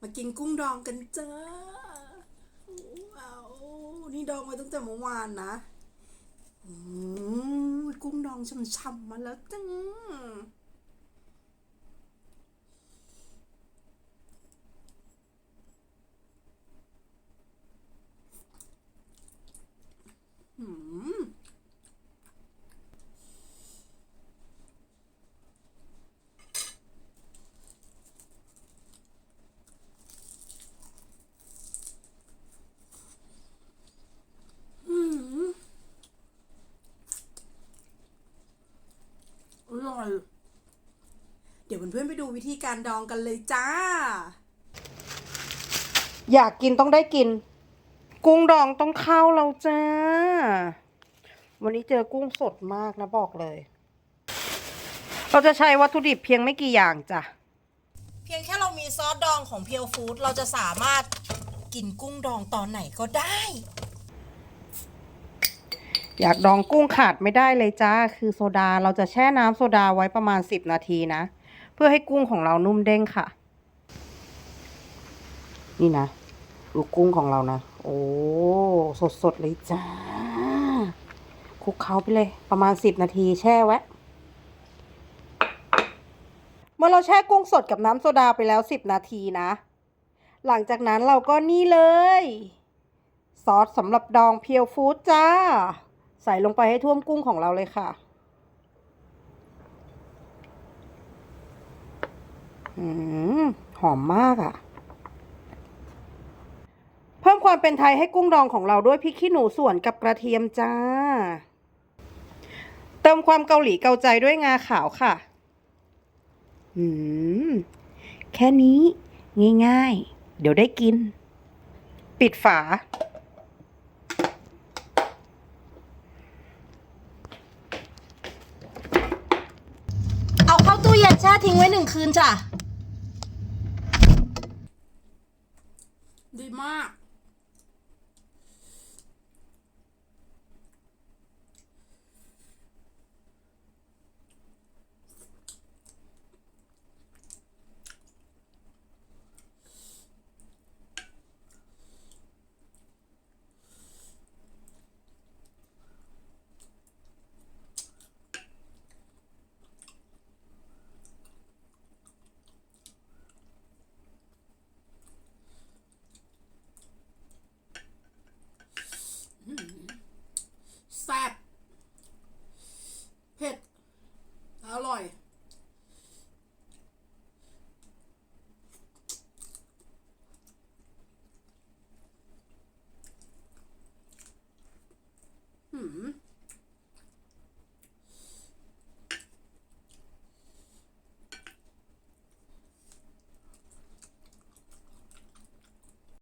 มากินกุ้งดองกันจ้าว้าวนี่ดองมาตั้งแต่เมื่อวานนะกุ้งดองช่ำๆมาแล้วจ้าอืม อร่อยเดี๋ยวเพื่อนๆไปดูวิธีการดองกันเลยจ้า อยากกินต้องได้กิน กุ้งดองต้องเข้าเราจ้า วันนี้เจอกุ้งสดมากนะบอกเลย เราจะใช้วัตถุดิบเพียงไม่กี่อย่างจ้ะ เพียงแค่เรามีซอสดองของเพียวฟู้ดเราจะสามารถกินกุ้งดองตอนไหนก็ได้ อยากดองกุ้งขาดไม่ได้เลยจ้า คือโซดาเราจะแช่น้ำโซดาไว้ประมาณ 10 นาทีนะ เพื่อให้กุ้งของเรานุ่มเด้งค่ะ นี่นะดูกุ้งของเรานะ โอ้สดสดเลยจ้าคลุกเคล้าไปเลย ประมาณ 10 นาทีแช่ไว้เมื่อเราแช่กุ้งสดกับน้ำโซดาไปแล้ว 10 นาทีนะ หลังจากนั้นเราก็นี่เลย ซอสสำหรับดองเพียวฟู้ดจ้า ใส่ลงไปให้ท่วมกุ้งของเราเลยค่ะอหอมมากอะ่ะ เพิ่มความเป็นไทยให้กุ้งดองของเราด้วยพริกขี้หนูส่วนกับกระเทียมจ้า เติมความเกาหลีเกาใจด้วยงาขาวค่ะ อืม แค่นี้ ง่าย ๆ เดี๋ยวได้กิน ปิดฝา ชาตู้เย็นแช่ทิ้งไว้หนึ่งคืนจ้ะ ดีมาก